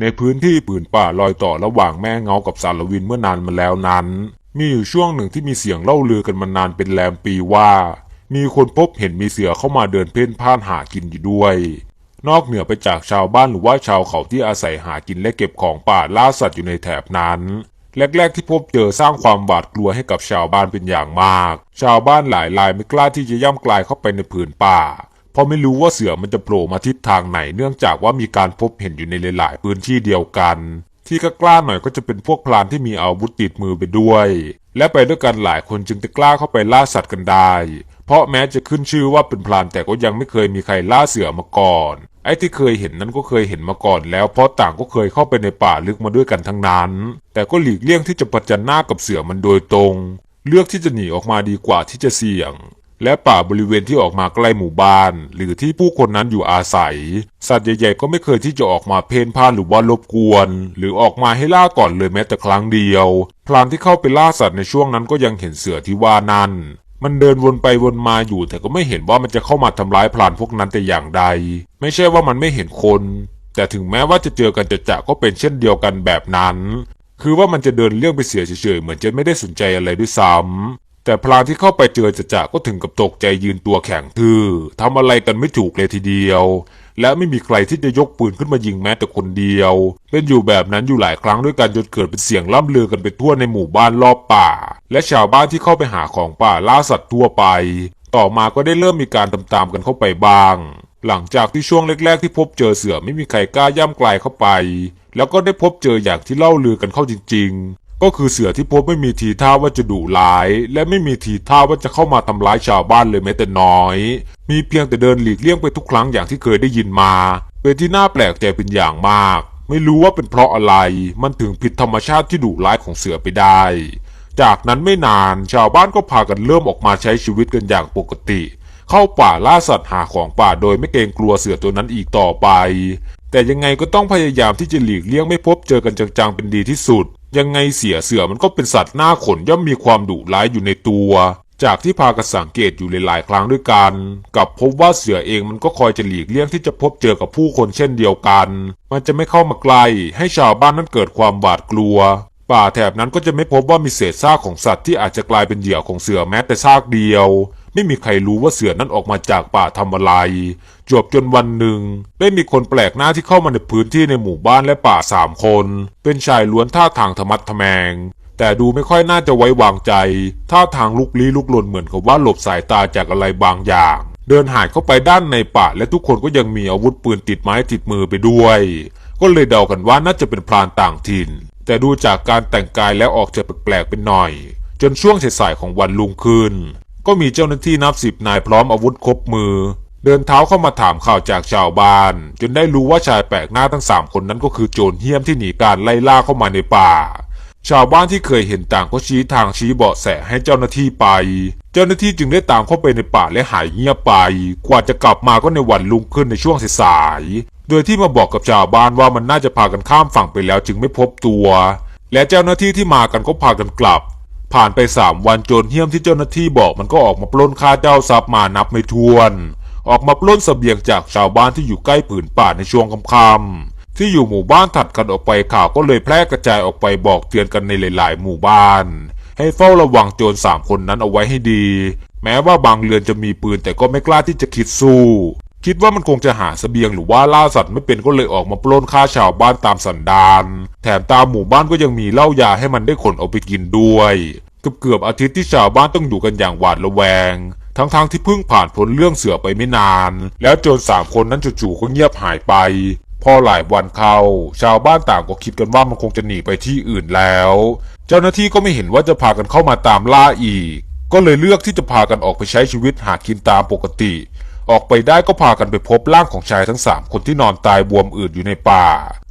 ในพื้นที่ปืนป่าลอยต่อระหว่างแม่เงากับสารวินเมื่อนานมาแล้วนั้น มีอยู่ช่วงหนึ่งที่มีเสียงเล่าลือกันมานานเป็นแรมปีว่า มีคนพบเห็นมีเสือเข้ามาเดินเพ่นพ่านหากินอยู่ด้วย นอกเหนือไปจากชาวบ้านหรือว่าชาวเขาที่อาศัยหากินและเก็บของป่าล่าสัตว์อยู่ในแถบนั้นแรกๆที่พบเจอสร้างความหวาดกลัวให้กับชาวบ้านเป็นอย่างมาก ชาวบ้านหลายรายไม่กล้าที่จะย่ำกลายเข้าไปในผืนป่า ราะไม่รู้ว่าเสือมันจะโผล่มาทิศทางไหนเนื่องจากว่ามีการพบเห็นอยู่ในหลาย ๆ พื้นที่เดียวกัน ที่กล้าๆหน่อยก็จะเป็นพวกพลานที่มีอาวุธติดมือไปด้วย และไปด้วยกันหลายคนจึงจะกล้าเข้าไปล่าสัตว์กันได้ เพราะแม้จะขึ้นชื่อว่าเป็นพลานแต่ก็ยังไม่เคยมีใครล่าเสือมาก่อน ไอ้ที่เคยเห็นนั้นก็เคยเห็นมาก่อนแล้ว เพราะต่างก็เคยเข้าไปในป่าลึกมาด้วยกันทั้งนั้น แต่ก็หลีกเลี่ยงที่จะประจันหน้ากับเสือมันโดยตรง เลือกที่จะหนีออกมาดีกว่าที่จะเสี่ยง และป่าบริเวณที่ออกมาใกล้หมู่บ้าน หรือที่ผู้คนนั้นอยู่อาศัย สัตว์ใหญ่ๆก็ไม่เคยที่จะออกมาเพ่นพ่านหรือว่ารบกวน หรือออกมาให้ล่าก่อนเลยแม้แต่ครั้งเดียวพลานที่เข้าไปล่าสัตว์ในช่วงนั้นก็ยังเห็นเสือที่ว่านั่นมันเดินวนไปวนมาอยู่แต่ก็ไม่เห็นว่ามันจะเข้ามาทำร้ายพลานพวกนั้นแต่อย่างใด ไม่ใช่ว่ามันไม่เห็นคน แต่ถึงแม้ว่าจะเจอกันจะจะก็เป็นเช่นเดียวกันแบบนั้น คือว่ามันจะเดินเลี่ยงไปเสียเฉยๆเหมือนจะไม่ได้สนใจอะไรด้วยซ้ำ แต่พลานที่เข้าไปเจอจะจะก็ถึงกับตกใจยืนตัวแข็งทื่อทำอะไรกันไม่ถูกเลยทีเดียว และไม่มีใครที่จะยกปืนขึ้นมายิงแม้แต่คนเดียว เป็นอยู่แบบนั้นอยู่หลายครั้งด้วยกันจนเกิดเป็นเสียงล่ำลือกันไปทั่วในหมู่บ้านรอบป่า และชาวบ้านที่เข้าไปหาของป่าล่าสัตว์ทั่วไป ต่อมาก็ได้เริ่มมีการตามๆกันเข้าไปบ้าง หลังจากที่ช่วงแรกๆที่พบเจอเสือไม่มีใครกล้าย่ำไกลเข้าไปแล้วก็ได้พบเจออย่างที่เล่าลือกันเข้าจริง ก็คือเสือที่พบไม่มีทีท่าว่าจะดุร้าย และไม่มีทีท่าว่าจะเข้ามาทำร้ายชาวบ้านเลยแม้แต่น้อย มีเพียงแต่เดินหลีกเลี่ยงไปทุกครั้งอย่างที่เคยได้ยินมา เป็นที่น่าแปลกใจเป็นอย่างมาก ไม่รู้ว่าเป็นเพราะอะไร มันถึงผิดธรรมชาติที่ดุร้ายของเสือไปได้ จากนั้นไม่นานชาวบ้านก็พากันเริ่มออกมาใช้ชีวิตกันอย่างปกติ เข้าป่าล่าสัตว์หาของป่าโดยไม่เกรงกลัวเสือตัวนั้นอีกต่อไป แต่ยังไงก็ต้องพยายามที่จะหลีกเลี่ยงไม่พบเจอกันจังๆเป็นดีที่สุด ยังไงเสียเสือมันก็เป็นสัตว์หน้าขนย่อมมีความดุร้ายอยู่ในตัว จากที่พากันสังเกตอยู่หลายๆครั้งด้วยกันกับพบว่าเสือเองมันก็คอยจะหลีกเลี่ยงที่จะพบเจอกับผู้คนเช่นเดียวกัน มันจะไม่เข้ามาใกล้ให้ชาวบ้านนั้นเกิดความหวาดกลัว ป่าแถบนั้นก็จะไม่พบว่ามีเศษซากของสัตว์ที่อาจจะกลายเป็นเหยื่อของเสือแม้แต่ซากเดียว ไม่มีใครรู้ว่าเสือนั้นออกมาจากป่าทำอะไร จวบจนวันหนึ่ง ได้มีคนแปลกหน้าที่เข้ามาในพื้นที่ในหมู่บ้านและป่าสามคน เป็นชายล้วนท่าทางธรรมัดทแมง แต่ดูไม่ค่อยน่าจะไว้วางใจ ท่าทางลุกลี้ลุกลนเหมือนกับว่าหลบสายตาจากอะไรบางอย่างเดินหายเข้าไปด้านในป่าและทุกคนก็ยังมีอาวุธปืนติดไม้ติดมือไปด้วย ก็เลยเดากันว่าน่าจะเป็นพรานต่างถิ่น แต่ดูจากการแต่งกายแล้วออกจะแปลกๆเป็นหน่อย จนช่วงสายๆของวันลุงขึ้น ก็มีเจ้าหน้าที่นับสิบนายพร้อมอาวุธครบมือ เดินเท้าเข้ามาถามข่าวจากชาวบ้าน จนได้รู้ว่าชายแปลกหน้าทั้งสามคนนั้นก็คือโจรเหี้ยมที่หนีการไล่ล่าเข้ามาในป่า ชาวบ้านที่เคยเห็นต่างก็ชี้ทางชี้เบาะแสให้เจ้าหน้าที่ไป เจ้าหน้าที่จึงได้ตามเข้าไปในป่าและหายเงียบไป กว่าจะกลับมาก็ในวันลุงขึ้นในช่วงสายโดยที่มาบอกกับชาวบ้านว่ามันน่าจะพากันข้ามฝั่งไปแล้วจึงไม่พบตัว และเจ้าหน้าที่ที่มากันก็พากันกลับ ผ่านไปสามวันโจรเหี้ยมที่เจ้าหน้าที่บอกมันก็ออกมาปล้นค่าเจ้าทรัพย์มานับไม่ถ้วน ออกมาปล้นเสบียงจากชาวบ้านที่อยู่ใกล้ผืนป่าในช่วงค่ำๆที่อยู่หมู่บ้านถัดกันออกไปข่าวก็เลยแพร่กระจายออกไปบอกเตือนกันในหลาย ๆ หมู่บ้าน ให้เฝ้าระวังโจรสามคนนั้นเอาไว้ให้ดี แม้ว่าบางเรือนจะมีปืนแต่ก็ไม่กล้าที่จะคิดสู้ คิดว่ามันคงจะหาเสบียงหรือว่าล่าสัตว์ไม่เป็นก็เลยออกมาปล้นฆ่าชาวบ้านตามสันดานแถมตามหมู่บ้านก็ยังมีเหล้ายาให้มันได้ขนเอาไปกินด้วยเกือบเกือบอาทิตย์ที่ชาวบ้านต้องอยู่กันอย่างหวาดระแวง ทั้งๆทที่เพิ่งผ่านพ้นเรื่องเสือไปไม่นาน แล้วโจรสามคนนั้นจู่ๆก็เงียบหายไป พอหลายวันเข้า ชาวบ้านต่างก็คิดกันว่ามันคงจะหนีไปที่อื่นแล้ว เจ้าหน้าที่ก็ไม่เห็นว่าจะพากันเข้ามาตามล่าอีก ก็เลยเลือกที่จะพากันออกไปใช้ชีวิตหากินตามปกติ ออกไปได้ก็พากันไปพบร่างของชายทั้งสามคนที่นอนตายบวมอืดอยู่ในป่า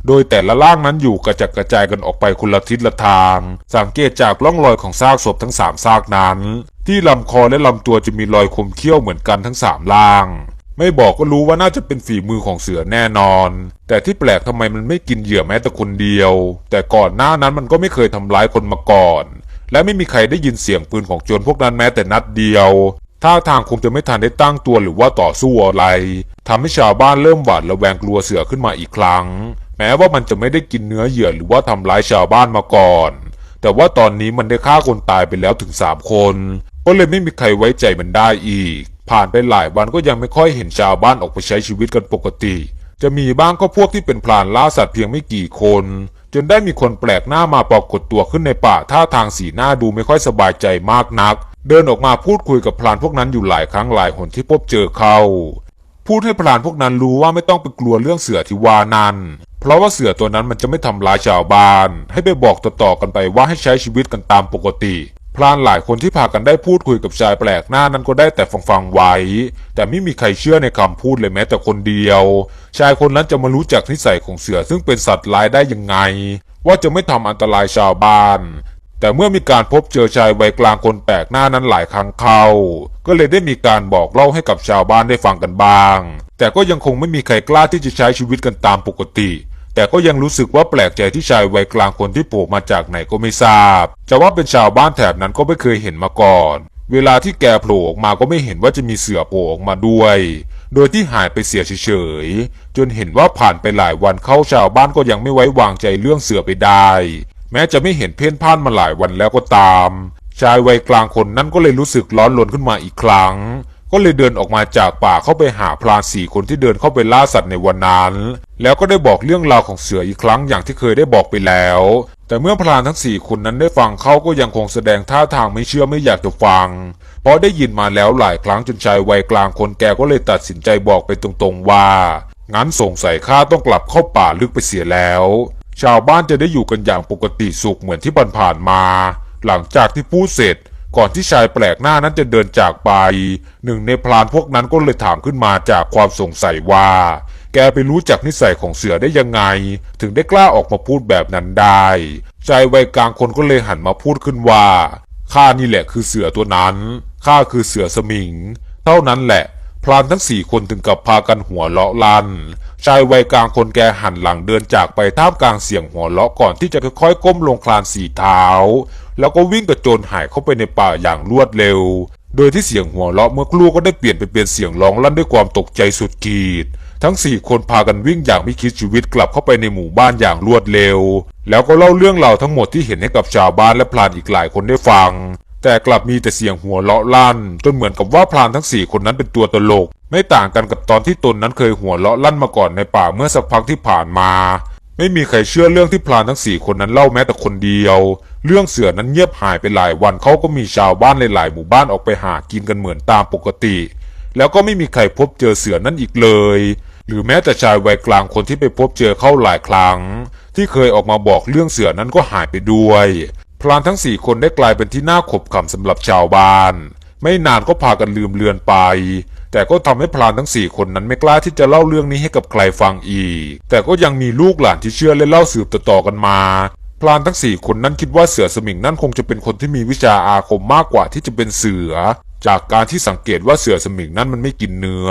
โดยแต่ละร่างนั้นอยู่กระจัดกระจายกันออกไปคนละทิศละทาง สังเกตจากร่องรอยของซากศพทั้งสามซากนั้น ที่ลำคอและลำตัวจะมีรอยคมเขี้ยวเหมือนกันทั้งสามร่างไม่บอกก็รู้ว่าน่าจะเป็นฝีมือของเสือแน่นอน แต่ที่แปลกทำไมมันไม่กินเหยื่อแม้แต่คนเดียว แต่ก่อนหน้านั้นมันก็ไม่เคยทำร้ายคนมาก่อน และไม่มีใครได้ยินเสียงปืนของโจรพวกนั้นแม้แต่นัดเดียว ท่าทางคงจะไม่ทันได้ตั้งตัวหรือว่าต่อสู้อะไรทำให้ชาวบ้านเริ่มหวาดระแวงกลัวเสือขึ้นมาอีกครั้ง แม้ว่ามันจะไม่ได้กินเนื้อเหยื่อหรือว่าทำร้ายชาวบ้านมาก่อน แต่ว่าตอนนี้มันได้ฆ่าคนตายไปแล้วถึงสามคน ก็เลยไม่มีใครไว้ใจมันได้อีก ผ่านไปหลายวันก็ยังไม่ค่อยเห็นชาวบ้านออกไปใช้ชีวิตกันปกติ จะมีบ้างก็พวกที่เป็นพรานล่าสัตว์เพียงไม่กี่คน จนได้มีคนแปลกหน้ามาปรากฏตัวขึ้นในป่าท่าทางสีหน้าดูไม่ค่อยสบายใจมากนัก เดินออกมาพูดคุยกับพรานพวกนั้นอยู่หลายครั้งหลายหนที่พบเจอเขาพูดให้พรานพวกนั้นรู้ว่าไม่ต้องไปกลัวเรื่องเสือที่วานั้น เพราะว่าเสือตัวนั้นมันจะไม่ทำร้ายชาวบ้าน ให้ไปบอกต่อๆกันไปว่าให้ใช้ชีวิตกันตามปกติ พรานหลายคนที่พากันได้พูดคุยกับชายแปลกหน้านั้นก็ได้แต่ฟังฟังๆไว้ แต่ไม่มีใครเชื่อในคำพูดเลยแม้แต่คนเดียว ชายคนนั้นจะมารู้จักนิสัยของเสือซึ่งเป็นสัตว์ร้ายได้ยังไง ว่าจะไม่ทำอันตรายชาวบ้าน แต่เมื่อมีการพบเจอชายวัยกลางคนแปลกหน้านั้นหลายครั้งเข้า ก็เลยได้มีการบอกเล่าให้กับชาวบ้านได้ฟังกันบ้าง แต่ก็ยังคงไม่มีใครกล้าที่จะใช้ชีวิตกันตามปกติ แต่ก็ยังรู้สึกว่าแปลกใจที่ชายวัยกลางคนที่โผล่มาจากไหนก็ไม่ทราบ จะว่าเป็นชาวบ้านแถบนั้นก็ไม่เคยเห็นมาก่อน เวลาที่แกโผล่ออกมาก็ไม่เห็นว่าจะมีเสือโผล่ออกมาด้วย โดยที่หายไปเสียเฉยๆ จนเห็นว่าผ่านไปหลายวันเข้าชาวบ้านก็ยังไม่ไว้วางใจเรื่องเสือไปได้ แม้จะไม่เห็นเพ่นพ่านมาหลายวันแล้วก็ตาม ชายวัยกลางคนนั้นก็เลยรู้สึกร้อนรนขึ้นมาอีกครั้ง ก็เลยเดินออกมาจากป่าเข้าไปหาพรานสี่คนที่เดินเข้าไปล่าสัตว์ในวันนั้น แล้วก็ได้บอกเรื่องราวของเสืออีกครั้งอย่างที่เคยได้บอกไปแล้ว แต่เมื่อพรานทั้งสี่คนนั้นได้ฟังเขาก็ยังคงแสดงท่าทางไม่เชื่อไม่อยากจะฟัง เพราะได้ยินมาแล้วหลายครั้งจนชายวัยกลางคนแกก็เลยตัดสินใจบอกไปตรงๆว่างั้นสงสัยข้าต้องกลับเข้าป่าลึกไปเสียแล้ว ชาวบ้านจะได้อยู่กันอย่างปกติสุขเหมือนที่ผ่านๆมา หลังจากที่พูดเสร็จ ก่อนที่ชายแปลกหน้านั้นจะเดินจากไป หนึ่งในพรานพวกนั้นก็เลยถามขึ้นมาจากความสงสัยว่า แกไปรู้จักนิสัยของเสือได้ยังไง ถึงได้กล้าออกมาพูดแบบนั้นได้ชายวัยกลางคนก็เลยหันมาพูดขึ้นว่าข้านี่แหละคือเสือตัวนั้นข้าคือเสือสมิง เท่านั้นแหละ พรานทั้งสี่คนถึงกับพากันหัวเราะลัน ชายวัยกลางคนแกหันหลังเดินจากไปท่ามกลางเสียงหัวเราะก่อนที่จะค่อยๆก้มลงคลานสี่เท้า แล้วก็วิ่งกระโจนหายเข้าไปในป่าอย่างรวดเร็ว โดยที่เสียงหัวเราะเมื่อครู่ก็ได้เปลี่ยนไปเป็นเสียงร้องลั่นด้วยความตกใจสุดขีด ทั้งสี่คนพากันวิ่งอย่างไม่คิดชีวิตกลับเข้าไปในหมู่บ้านอย่างรวดเร็ว แล้วก็เล่าเรื่องราวทั้งหมดที่เห็นให้กับชาวบ้านและพลานอีกหลายคนได้ฟัง แต่กลับมีแต่เสียงหัวเราะลั่น จนเหมือนกับว่าพรานทั้งสี่คนนั้นเป็นตัวตลก ไม่ต่างกันกับตอนที่ตนนั้นเคยหัวเราะลั่นมาก่อนในป่าเมื่อสักพักที่ผ่านมา ไม่มีใครเชื่อเรื่องที่พรานทั้งสี่คนนั้นเล่าแม้แต่คนเดียว เรื่องเสือนั้นเงียบหายไปหลายวันเขาก็มีชาวบ้านหลายๆหมู่บ้านออกไปหากินกันเหมือนตามปกติ แล้วก็ไม่มีใครพบเจอเสือนั้นอีกเลย หรือแม้แต่ชายวัยกลางคนที่ไปพบเจอเข้าหลายครั้ง ที่เคยออกมาบอกเรื่องเสือนั้นก็หายไปด้วย พรานทั้งสี่คนได้กลายเป็นที่น่าขบขำสำหรับชาวบ้าน ไม่นานก็พากันลืมเลือนไป แต่ก็ทำให้พรานทั้งสี่คนนั้นไม่กล้าที่จะเล่าเรื่องนี้ให้กับใครฟังอีก แต่ก็ยังมีลูกหลานที่เชื่อและเล่าสืบต่อๆกันมาพรานทั้งสี่คนนั้นคิดว่าเสือสมิงนั่นคงจะเป็นคนที่มีวิชาอาคมมากกว่าที่จะเป็นเสือ จากการที่สังเกตว่าเสือสมิงนั้นมันไม่กินเนื้อ